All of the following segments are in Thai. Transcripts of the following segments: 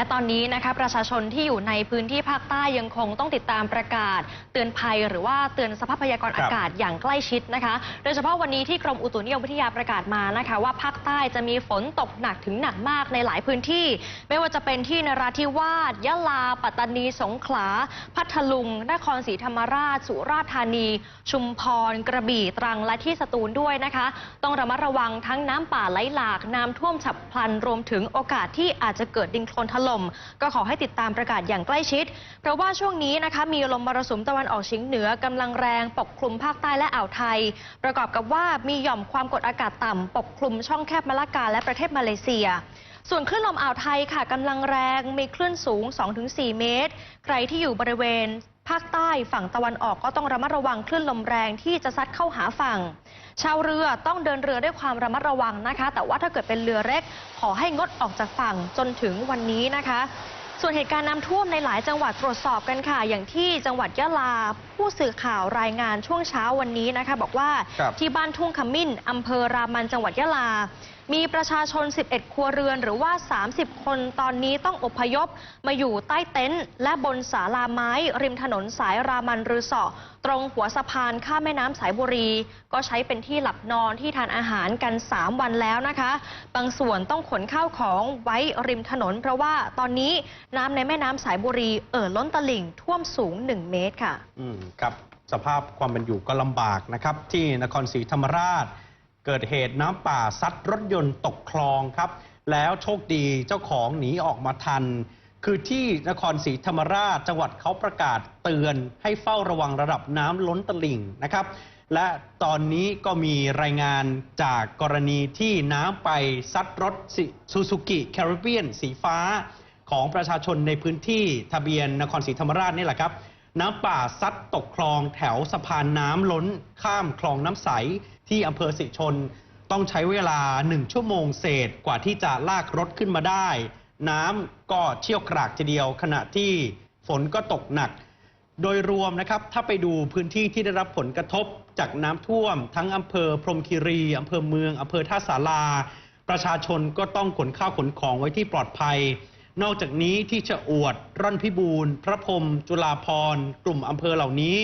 และตอนนี้นะคะประชาชนที่อยู่ในพื้นที่ภาคใต้ยังคงต้องติดตามประกาศ เตือนภัยหรือว่าเตือนสภาพพยากรณ์ครัอาบกาศอย่างใกล้ชิดนะคะ โดยเฉพาะวันนี้ที่กรมอุตุนิยมวิทยาประกาศมานะคะ ว่าภาคใต้จะมีฝนตกหนักถึงหนักมากในหลายพื้นที่ ไม่ว่าจะเป็นที่นราธิวาสยะลา ปัตตานี สงขลา พัทลุง นครศรีธรรมราช สุราษฎร์ธานี ชุมพร กระบี่ ตรัง และที่สตูลด้วยนะคะ ต้องระมัดระวังทั้งน้ำป่าไหลหลาก น้ำท่วมฉับพลัน รวมถึงโอกาสที่อาจจะเกิดดินโคลนถล่มก็ขอให้ติดตามประกาศอย่างใกล้ชิด เพราะว่าช่วงนี้นะคะมีลมมรสุมตะวันออกเฉียงเหนือกำลังแรงปกคลุมภาคใต้และอ่าวไทย ประกอบกับว่ามีหย่อมความกดอากาศต่ำปกคลุมช่องแคบมาลากาและประเทศมาเลเซียส่วนคลื่นลมอ่าวไทยค่ะกำลังแรงมีคลื่นสูง 2-4 เมตร ใครที่อยู่บริเวณ ภาคใต้ฝั่งตะวันออกก็ต้องระมัดระวังคลื่นลมแรงที่จะซัดเข้าหาฝั่ง ชาวเรือต้องเดินเรือด้วยความระมัดระวังนะคะ แต่ว่าถ้าเกิดเป็นเรือเล็ก ขอให้งดออกจากฝั่งจนถึงวันนี้นะคะ ส่วนเหตุการณ์น้ำท่วมในหลายจังหวัดตรวจสอบกันค่ะ อย่างที่จังหวัดยะลา ผู้สื่อข่าวรายงานช่วงเช้าวันนี้นะคะ บอกว่าครับที่บ้านทุ่งขมิ้นอำเภอรามันจังหวัดยะลา มีประชาชน 11 ครัวเรือนหรือว่า 30 คนตอนนี้ต้องอพยพ มาอยู่ใต้เต็นท์และบนศาลาไม้ ริมถนนสายรามันรือเสอตรงหัวสะพานข้ามแม่น้ำสายบุรี ก็ใช้เป็นที่หลับนอนที่ทานอาหารกัน 3 วันแล้วนะคะ บางส่วนต้องขนข้าวของไว้ริมถนน เพราะว่าตอนนี้น้ำในแม่น้ำสายบุรีเอ่อล้นตลิ่งท่วมสูง 1 เมตรค่ะ อืมครับ สภาพความเป็นอยู่ก็ลำบากนะครับ ที่นครศรีธรรมราช เกิดเหตุน้ำป่าซัดรถยนต์ตกคลองครับ แล้วโชคดีเจ้าของหนีออกมาทัน คือที่นครศรีธรรมราชจังหวัดเขาประกาศเตือนให้เฝ้าระวังระดับน้ำล้นตลิ่งนะครับ และตอนนี้ก็มีรายงานจากกรณีที่น้ำไปซัดรถซูซูกิแคริเบียนสีฟ้าของประชาชนในพื้นที่ทะเบียนนครศรีธรรมราชนี่แหละครับ น้ำป่าซัดตกคลองแถวสะพานน้ำล้นข้ามคลองน้ำใสที่อำเภอสิชน ต้องใช้เวลาหนึ่งชั่วโมงเศษกว่าที่จะลากรถขึ้นมาได้ น้ำก็เชี่ยวกรากทีเดียว ขณะที่ฝนก็ตกหนัก โดยรวมนะครับ ถ้าไปดูพื้นที่ที่ได้รับผลกระทบจากน้ำท่วม ทั้งอำเภอพรมคีรีอำเภอเมืองอำเภอท่าสาราประชาชนก็ต้องขนข้าวขนของไว้ที่ปลอดภัย นอกจากนี้ที่จะอวดร่อนพิบูรณ์พระพรมจุฬาพรกลุ่มอำเภอเหล่านี้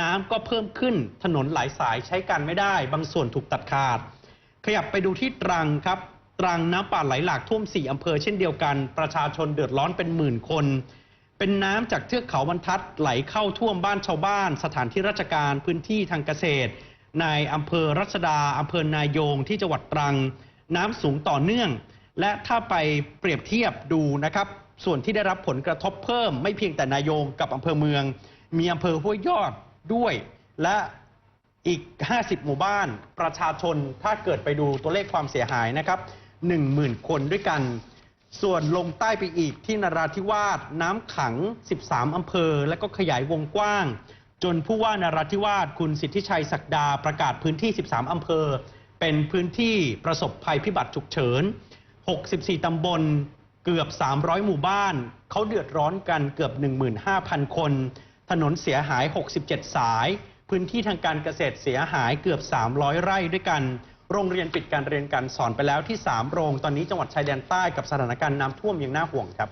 น้ำก็เพิ่มขึ้นถนนหลายสายใช้การไม่ได้ บางส่วนถูกตัดขาด ขยับไปดูที่ตรังครับ ตรังน้ำป่าไหลหลากท่วมสี่อำเภอเช่นเดียวกัน ประชาชนเดือดร้อนเป็นหมื่นคน เป็นน้ำจากเทือกเขาบรรทัดไหลเข้าท่วมบ้านชาวบ้าน สถานที่ราชการพื้นที่ทางเกษตรในอำเภอรัชดาอำเภอนายงที่จังหวัดตรัง น้ำสูงต่อเนื่อง และถ้าไปเปรียบเทียบดูนะครับ ส่วนที่ได้รับผลกระทบเพิ่ม ไม่เพียงแต่นายงกับอำเภอเมือง มีอำเภอห้วยยอดด้วย และอีก 50 หมู่บ้านประชาชนถ้าเกิดไปดูตัวเลขความเสียหายนะครับ 10,000 คนด้วยกัน ส่วนลงใต้ไปอีกที่นราธิวาสน้ำขัง 13 อำเภอ และก็ขยายวงกว้าง จนผู้ว่านราธิวาสคุณสิทธิชัยศักดาประกาศพื้นที่ 13 อำเภอ เป็นพื้นที่ประสบภัยพิบัติฉุกเฉิน 64 ตำบลเกือบ 300 หมู่บ้าน เขาเดือดร้อนกันเกือบ 15,000 คน ถนนเสียหาย 67 สาย พื้นที่ทางการเกษตรเสียหายเกือบ 300 ไร่ด้วยกัน โรงเรียนปิดการเรียนการสอนไปแล้วที่ 3 โรง ตอนนี้จังหวัดชายแดนใต้กับสถานการณ์น้ำท่วมยังน่าห่วงครับ